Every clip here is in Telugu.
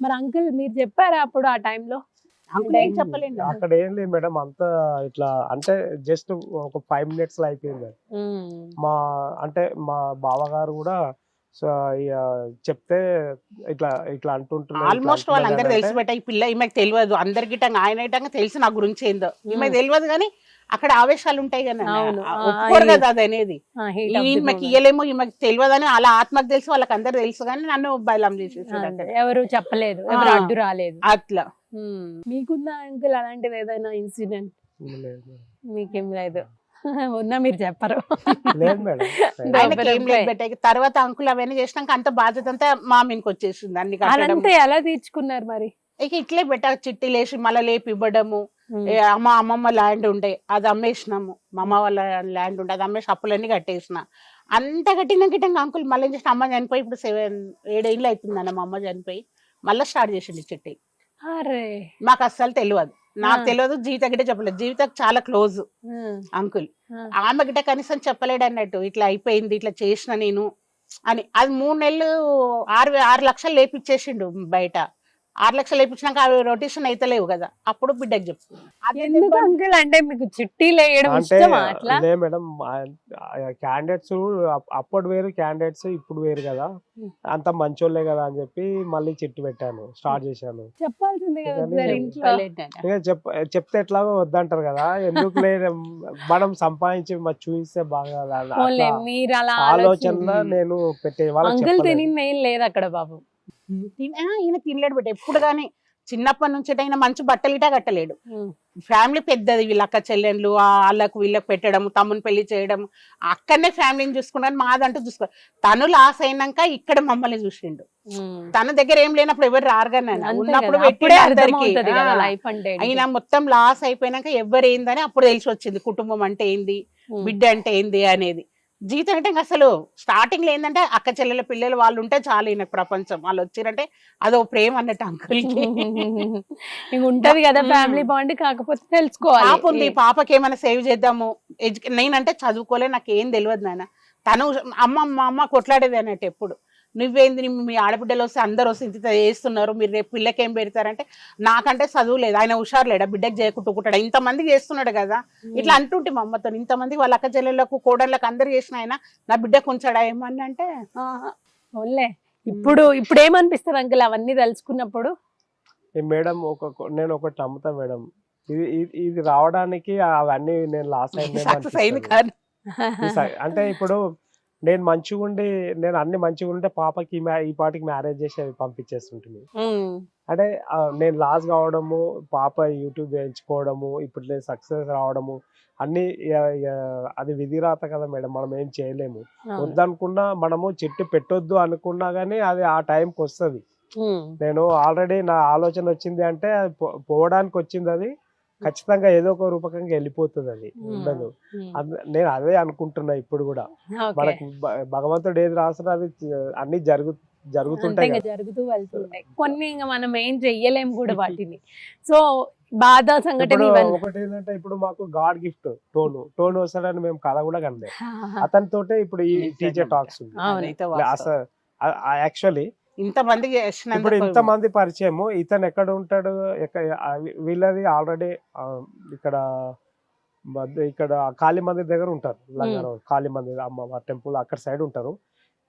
మరి అంకుల్ మీరు చెప్పారా అప్పుడు ఆ టైంలో? చెప్పలేండి. అక్కడ ఏం లేదు మేడం అంతా ఇట్లా అంటే జస్ట్ ఒక ఫైవ్ మినిట్స్లో అయిపోయింది. మా అంటే మా బావగారు కూడా సో ఇక చెప్తే ఇట్లా ఇట్లా అంటుంటున్నారు ఆల్మోస్ట్ వాళ్ళందరూ తెలిసి పెట్ట ఈ పిల్ల ఈమెకు తెలియదు అందరికి ఆయన ఇటంగా తెలిసి నా గురించి ఏందో ఈమె తెలియదు కానీ అక్కడ ఆవేశాలు ఉంటాయి కదా ఒప్పుకోరు కదా అది అనేది ఈమెకి. ఇయ్యలేము ఈమెకి తెలియదు అని అలా ఆత్మకు తెలుసు వాళ్ళకి అందరు తెలుసు కానీ నన్ను బయలం. అక్కడ ఎవరు చెప్పలేదు ఎవరు. అడ్డు రాలేదు అట్లా ఉమ్. మీకుందా అంకుల్ అలాంటిది ఏదైనా ఇన్సిడెంట్. మీకేం లేదు ఉన్నా మీరు చెప్పరు. లేదు మేడం. ఆయనకి ఏం లేదు తర్వాత అంకుల్ అవన్నీ చేసినాక అంత బాధ్యత అంతా మా మీదకి వచ్చేసింది అన్ని కట్టడం అదంతా ఎలా తీర్చుకున్నారు మరి? ఇక ఇట్లే బెట్ట చిట్టి లేచి మళ్ళీ లేపి ఇవ్వడము. ఉమ్. ఏ అమ్మ అమ్మమ్మ ల్యాండ్ ఉండే అది అమ్మేసినాము. మా అమ్మ వాళ్ళ ల్యాండ్ ఉండే అది అమ్మేసి అప్పులన్నీ కట్టేసిన. అంత కట్టిన గిట్టంగా అంకుల్ మళ్ళీ చేసిన అమ్మ చనిపోయి ఇప్పుడు సెవెన్ ఏడేళ్ళు అవుతుందన్న మా అమ్మ చనిపోయి మళ్ళీ స్టార్ట్ చేసిండు చిట్టి. అరే. మాకు అస్సలు తెలియదు నాకు. తెలియదు జీవిత గిట్ట చెప్పలేదు జీవితకు చాలా క్లోజ్. అంకుల్. ఆమె గిట్ట కనీసం చెప్పలేడు అన్నట్టు ఇట్లా అయిపోయింది ఇట్లా చేసిన నేను అని అది మూడు నెలలు ఆరు ఆరు లక్షలు లేపిచ్చేసిండు బయట ఆరు లక్షలు లేపించినాక అవి రొటేషన్ అయితే లేవు కదా. అప్పుడు బిడ్డకు చెప్పు. ఎందుకు అంకుల్? అంటే మీకు చిట్టీలు వేయడం అంటే ఇష్టమా అట్లా? లే మేడం క్యాండిడేట్స్ అప్పటి వేరు క్యాండిడేట్స్ ఇప్పుడు వేరు కదా. అంత మంచోళ్ళే కదా అని చెప్పి మళ్ళీ చెట్టు పెట్టాను స్టార్ట్ చేశాను. చెప్పాల్సింది కదా చెప్తే ఎట్లాగో వద్దంటారు కదా. ఎందుకు లేదు మనం సంపాదించి మరి చూపిస్తే బాగా ఆలోచన నేను పెట్టే వాళ్ళకి అంకుల్ ఏం లేదు అక్కడ బాబు. తిన- ఈయన తినలేడు బిడ్డ ఎప్పుడు కానీ చిన్నప్పటి నుంచి ఆయన మంచి బట్టలు ఇటా కట్టలేడు. ఫ్యామిలీ పెద్దది వీళ్ళ అక్క చెల్లెళ్ళు వాళ్ళకు వీళ్ళకి పెట్టడం తమ్ముని పెళ్ళి చేయడం అక్కడనే ఫ్యామిలీని చూసుకున్నాను మాదంటూ చూసుకో తను లాస్ అయినాక ఇక్కడ మమ్మల్ని చూసిండు. తన దగ్గర ఏం లేనప్పుడు ఎవరు రారుగానే అంతే ఉన్నప్పుడు కదా, అప్పుడే పెట్టిండు అందరికీ. అర్థమవుతది కదా ఆ. లైఫ్ అంటే ఏంటి. అయినా మొత్తం లాస్ అయిపోయినాక ఎవరు ఏందని అప్పుడు తెలిసి వచ్చింది కుటుంబం అంటే ఏంది. బిడ్డ అంటే ఏంది అనేది జీవితం అంటే అసలు స్టార్టింగ్లో ఏంటంటే అక్క చెల్లెల పిల్లలు వాళ్ళు ఉంటే చాలు ఈయనకు ప్రపంచం. వాళ్ళు వచ్చిరంటే అదో ప్రేమ అన్నట్టు అంకుల్ ఉంటది కదా. ఫ్యామిలీ బాండ్ కాకపోతే తెలుసుకోవాలి. పాప ఉంది పాపకి ఏమైనా సేవ్ చేద్దాము. నేనంటే చదువుకోలే నాకు ఏం తెలియదు నాయన. తను అమ్మ మా అమ్మ కొట్లాడేది అన్నట్టు ఎప్పుడు. నువ్వేంది నీ- మీ ఆడబిడ్డలు వస్తే అందరు వస్తే ఇంత చేస్తున్నారు మీరు రేపు పిల్లకి ఏం పెడతారంటే నాకంటే చదువు లేదు ఆయన హుషారు లేడా? బిడ్డకి చేయకుంటుకుంటాడు? ఇంతమంది చేస్తున్నాడు కదా. ఇట్లా అంటుంటే మా అమ్మతో ఇంతమంది వాళ్ళ అక్క చెల్లెళ్ళకు కోడళ్ళకు అందరు చేసిన ఆయన నా బిడ్డకు ఉంచాడా ఏమని అంటే "ఆహా." ఓన్లే ఇప్పుడు ఇప్పుడు ఏమనిపిస్తుంది అంకుల్ అవన్నీ తెలుసుకున్నప్పుడు ఈ మేడం ఒక నేను ఒకటి నమ్ముతా మేడం. ఇది ఇది- ఇది రావడానికి అవన్నీ నేను లాస్ అయింది అంటే ఇప్పుడు నేను మంచిగా ఉండి నేను అన్ని మంచిగా ఉంటే పాపకి ఈ పాటికి మ్యారేజ్ చేసి పంపించేస్తుంటుంది అంటే నేను లాస్ కావడము పాప యూట్యూబ్ వేయించుకోవడము ఇప్పుడు నేను సక్సెస్ రావడము అన్ని అది విధిరాత కదా మేడం మనం ఏం చేయలేము. వద్దనుకున్నా మనము చెట్టు పెట్టొద్దు అనుకున్నా గానీ అది ఆ టైంకి వస్తుంది. నేను ఆల్రెడీ నా ఆలోచన వచ్చింది అంటే పోవడానికి వచ్చింది అది. ఖచ్చితంగా ఏదో ఒక రూపకంగా వెళ్ళిపోతుంది అది. ఉండదు. నేను అదే అనుకుంటున్నా ఇప్పుడు కూడా. మనకు భగవంతుడు ఏది రాసిన అది అన్ని జరుగు జరుగుతుంటాయి. జరుగుతూ వెళ్తుంటాయి. కొన్ని ఇంకా మనం ఏం చెయ్యలేము కూడా వాటిని. సో బాధ సంఘటన ఒకటి ఏంటంటే ఇప్పుడు మాకు గాడ్ గిఫ్ట్ టోను. టోన్ వస్తాడని మేము కథ కూడా కనలే అతనితోటే ఇప్పుడు ఈ టీచర్ టాక్స్ ఉంది. యాక్చువల్లీ ఇంతమంది ఇప్పుడు చేసినందుకు ఇంత మంది పరిచయము. ఇతను ఎక్కడ ఉంటాడు? వీళ్ళది ఆల్రెడీ ఇక్కడ ఇక్కడ కాళీ మందిర్ దగ్గర ఉంటారు. లంగారావు కాళీ మందిర్ అమ్మ టెంపుల్ అక్కడ సైడ్ ఉంటారు.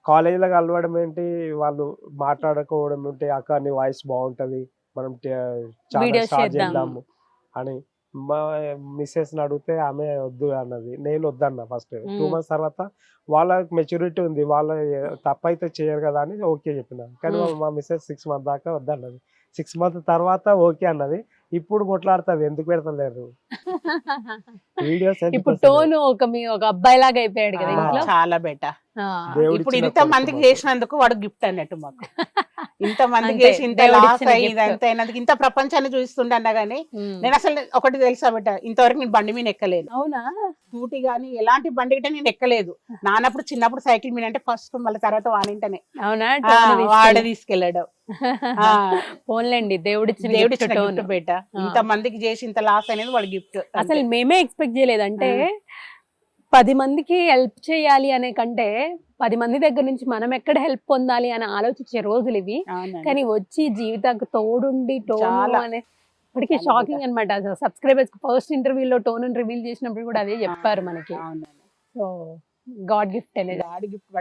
కాలేజీలో కలవడం ఏంటి? వాళ్ళు మాట్లాడుకోవడం ఏంటి? అక్క నీ వాయిస్ బాగుంటది. మనం చేద్దాము. చేద్దాము అని మా మిస్సెస్ అడిగితే ఆమె వద్దు అన్నది. నేను వద్దన్న ఫస్ట్ టూ. మంత్స్ తర్వాత వాళ్ళకి మెచ్యూరిటీ ఉంది. వాళ్ళ తప్పైతే చేయరు కదా అని ఓకే చెప్పిన. కానీ. మా మిస్సెస్ సిక్స్ మంత్ దాకా వద్దన్నది. సిక్స్ మంత్ తర్వాత ఓకే అన్నది. ఇప్పుడు కొట్లాడుతుంది ఎందుకు పెడతలేరు? వీడియోస్ ఇప్పుడు టోన్ ఒక మీ ఒక అబ్బాయి లాగా అయిపోయాడు కదా చాలా బెట ఆ. దేవుడు ఇప్పుడు ఇంత మందికి. చేసినందుకు వాడు గిఫ్ట్ అన్నట్టు మాకు. ఇంత మందికి ఇంత లాస్ ఇచ్చిన అయ్యి gift. ఇదంతా అయినందుకు ఇంత ప్రపంచాన్ని చూస్తుండే అన్నా గానీ ఉమ్. నేను అసలు ఒకటి తెలుసా బిడ్డ ఇంతవరకు నేను బండి మీద ఎక్కలేదు. అవునా? స్కూటీ గానీ ఎలాంటి బండి గిట్ట నేను ఎక్కలేదు. నానప్పుడు చిన్నప్పుడు సైకిల్ మీద అంటే ఫస్ట్ మళ్ళీ తర్వాత వానింటనే. అవునా? వాడ తీసుకెళ్ళి. తీసుకెళ్ళాడు. పోన్లేండి దేవుడిచ్చిన దేవుడి gift ఇచ్చిన tone. గిఫ్ట్ బెట్ట ఆ. ఇంత మందికి చేసి ఇంత లాస్ అనేది వాడి గిఫ్ట్ అసలు మేమే ఎక్స్పెక్ట్ చేయలేదు. అంటే పది మందికి హెల్ప్ చేయాలి అనే కంటే పది మంది దగ్గర నుంచి మనం ఎక్కడ హెల్ప్ పొందాలి అని ఆలోచించే రోజులు ఇవి. కానీ వచ్చి జీవితానికి తోడుండి టోను. అనే ఇప్పటికీ షాకింగ్ అనమాట అసలు సబ్స్క్రైబర్స్ ఫస్ట్ ఇంటర్వ్యూలో టోన్ రివీల్ చేసినప్పుడు కూడా అదే చెప్పారు మనకి. సో గాడ్ గిఫ్ట్ అనేది గాడి గిఫ్ట్.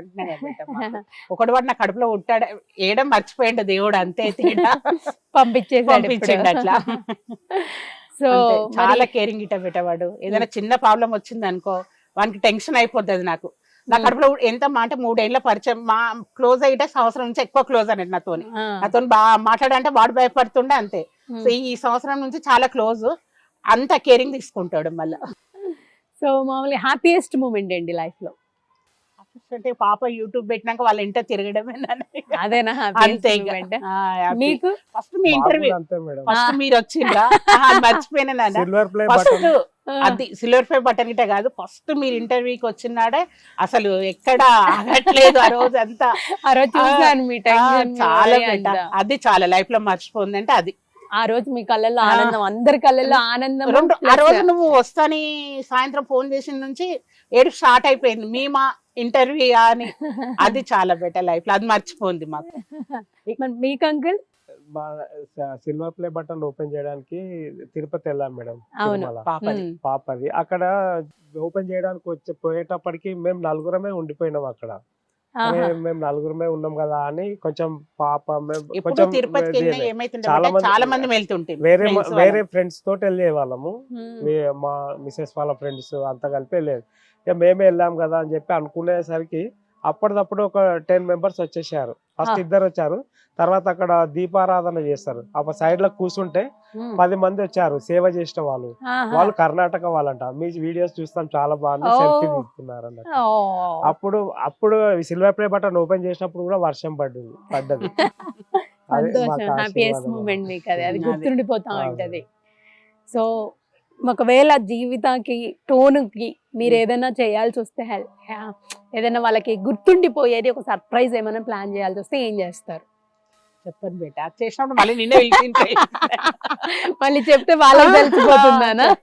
ఒకడు వాడు నా కడుపులో ఉంటాడు. ఏడం మర్చిపోయిండు దేవుడు అంతే పంపించిండు అట్లా. సో. చాలా కేరింగ్ ఇట పెట్టవాడు. ఏదైనా చిన్న ప్రాబ్లం వచ్చింది అనుకో వానికి టెన్షన్ అయిపోతుంది నాకు. నా కడుపులో ఎంత మాట మూడేళ్ళ పరిచయం. మా క్లోజ్ అయితే సంవత్సరం నుంచి ఎక్కువ క్లోజ్ అనేది నాతోని నాతో బాగా మాట్లాడంటే వాడు భయపడుతుండే అంతే. సో ఈ సంవత్సరం నుంచి చాలా క్లోజ్ అంత కేరింగ్ తీసుకుంటాడు మళ్ళీ. సో మామూలు హ్యాపీయెస్ట్ మూమెంట్ అండి లైఫ్లో? అంటే పాప యూట్యూబ్ పెట్టినాక వాళ్ళ ఇంట తిరగడమే అదేనా అంతే మీకు? ఫస్ట్ మీ ఇంటర్వ్యూ మాకు అంతే మేడం. ఫస్ట్ మీరు అది మర్చిపోయినా ఫస్ట్ అది సిల్వర్ ఫై బటన్ గిట్ట కాదు ఫస్ట్ మీరు ఇంటర్వ్యూకి వచ్చినాడే అసలు ఎక్కడ ఆగట్లేదు ఆ రోజు అంతా. చాలా. అది చాలా లైఫ్లో మర్చిపోయింది అంటే అది. ఆ రోజు మీ కళ్ళల్లో. ఆనందం అందరి కళ్ళల్లో ఆనందం రెండు ఆ రోజు నువ్వు వస్తాని సాయంత్రం ఫోన్ చేసిన నుంచి ఏడు స్టార్ట్ అయిపోయింది. మీ మా ఇంటర్వ్యూ అని. అది చాలా బెటర్ లైఫ్లో అది మర్చిపోయింది మాకు. మీకు uncle silver play button open చేయడానికి తిరుపతి వెళ్ళాం మేడం అవును. పాపది. అక్కడ ఓపెన్ చేయడానికి వచ్చి పోయేటప్పటికి మేము నలుగురమే ఉండిపోయినాం అక్కడ. మేము నలుగురమే ఉన్నాం కదా అని కొంచెం పాప కొంచెం చాలా మంది- చాలా మంది వెళ్తుంటే వేరే friends వేరే. ఫ్రెండ్స్ తోటి వెళ్ళే వాళ్ళము మా మిసెస్ వాళ్ళ ఫ్రెండ్స్ అంతా కలిపి వెళ్ళేది. ఇక మేమే వెళ్ళాం కదా అని చెప్పి అనుకునేసరికి అప్పటిదప్పుడు ఒక టెన్ మెంబర్స్ వచ్చేసారు. ఫస్ట్ ఆ. ఇద్దరు వచ్చారు. తర్వాత అక్కడ దీపారాధన చేస్తారు. అప్పుడు సైడ్లో కూర్చుంటే పది మంది వచ్చారు సేవ చేసిన వాళ్ళు. వాళ్ళు కర్ణాటక వాళ్ళంట. మీ వీడియోస్ చూస్తాం చాలా బాగుంది. సెల్ఫీ తీసుకున్నారు అన్నట్టు. అప్పుడు అప్పుడు సిల్వర్ ప్లే బటన్ ఓపెన్ చేసినప్పుడు కూడా వర్షం పడ్డది పడ్డది. అదే. గుర్తుండిపోతా. ఉంటది. సో ఒకవేళ జీవితానికి టోన్కి మీరు ఏదైనా చేయాల్సి వస్తే ఏదైనా వాళ్ళకి గుర్తుండిపోయేది ఒక సర్ప్రైజ్ ఏమైనా ప్లాన్ చేయాల్సి వస్తే ఏం చేస్తారు? చెప్పండి బేట. అది చేసినప్పుడు మళ్ళీ నిన్నే. మళ్ళీ చెప్తే వాళ్ళకి తెలిసిపోతుందానా?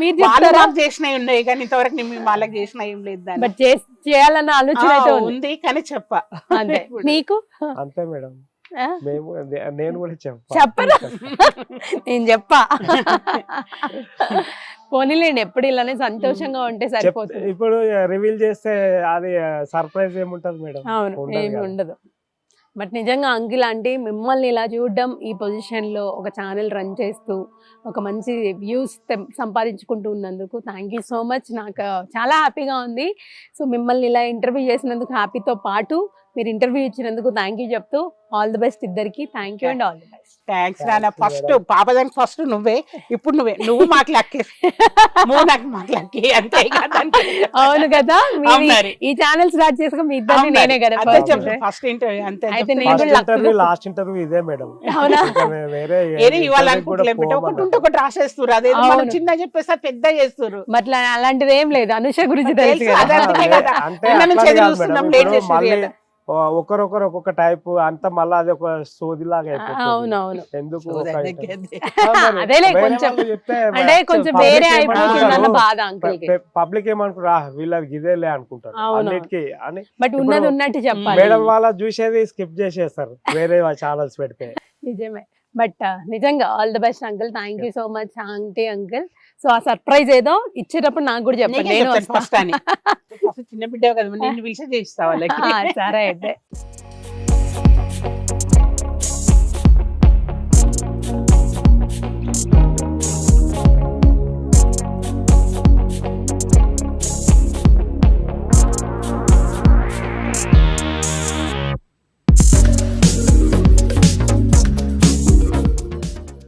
మీరు నాకు చేసినవి ఉన్నాయి కానీ ఇంతవరకు నేను వాళ్ళకి చేసిన ఏం లేదు. బట్ చేయాలన్న ఆలోచన అయితే ఉంది. ఉంది కానీ చెప్ప. అంతే. మీకు? అంతే మేడం? మేము నేను కూడా చెప్పా. చెప్పరా? నేను చెప్పా. పోనీలేండి ఎప్పుడు ఇలానే సంతోషంగా ఉంటే సరిపోతుంది. ఇప్పుడు రివీల్ చేస్తే అది సర్ప్రైజ్ ఏముంటది మేడం? అవును ఏమి. ఉండదు. బట్ నిజంగా అంకిల్ అంటే మిమ్మల్ని ఇలా చూడడం ఈ పొజిషన్లో ఒక ఛానల్ రన్ చేస్తూ ఒక మంచి వ్యూస్ సంపాదించుకుంటూ ఉన్నందుకు థ్యాంక్ యూ సో మచ్ నాకు చాలా హ్యాపీగా ఉంది. సో మిమ్మల్ని ఇలా ఇంటర్వ్యూ చేసినందుకు హ్యాపీతో పాటు మీరు ఇంటర్వ్యూ ఇచ్చినందుకు థ్యాంక్ యూ చెప్తూ ఆల్ ది బెస్ట్ ఇద్దరికి thank you and all the best thanks నాన్న Thanks, ఫస్ట్. పాప దానికి ఫస్ట్ నువ్వే ఇప్పుడు నువ్వే నువ్వు మాకు లక్కి నువ్వు నాకు మాకు లక్కి అంతే. అవును కదా. ఈ ఛానల్ స్టార్ట్ చేసుకుని మీ ఇద్దరిని నేనే. కదా అంతే first. చెప్పు ఫస్ట్ ఇంటర్వ్యూ అంతే అయితే. నేను లాస్ట్ ఇంటర్వ్యూ ఇదే మేడం అవునా వేరే ఏది interview ఇవ్వాలి కూడా అనుకుంటలే బిడ్డ ఒకటి. ఉంటే ఒకటి రాసేస్తారు అదే మనం. చిన్న చెప్పేసి అది పెద్ద చేస్తారు మరి అలాంటిది ఏం లేదు అనుష గురించి తెలుసు కదా. అంటే చూస్తున్నాం, మేడం. లేట్ ఇప్పుడు ఒకరొకరు ఒక్కొక్క టైప్ అంతా మళ్ళీ అది ఒక సోది లాగా అయిపోతుంది. అవునవును. ఎందుకు పబ్లిక్ ఏమనుకుంటారు? "ఆ, వీళ్ళకి ఇదేలే అనుకుంటారు. అన్నిటికీ అని బట్ ఉన్నది ఉన్నట్టు చెప్పాలి. మేడం వాళ్ళ చూసేది స్కిప్ చేసేస్తారు. వేరే ఛానల్స్ పెడితే. నిజమే. బట్ నిజంగా all the best uncle thank you so much aunty uncle so ఆ సర్ప్రైజ్ ఏదో ఇచ్చేటప్పుడు నాకు కూడా చెప్పండి. నేను చిన్న బిడ్డ కదా పిలిచి వాళ్ళకి? సరే అయితే.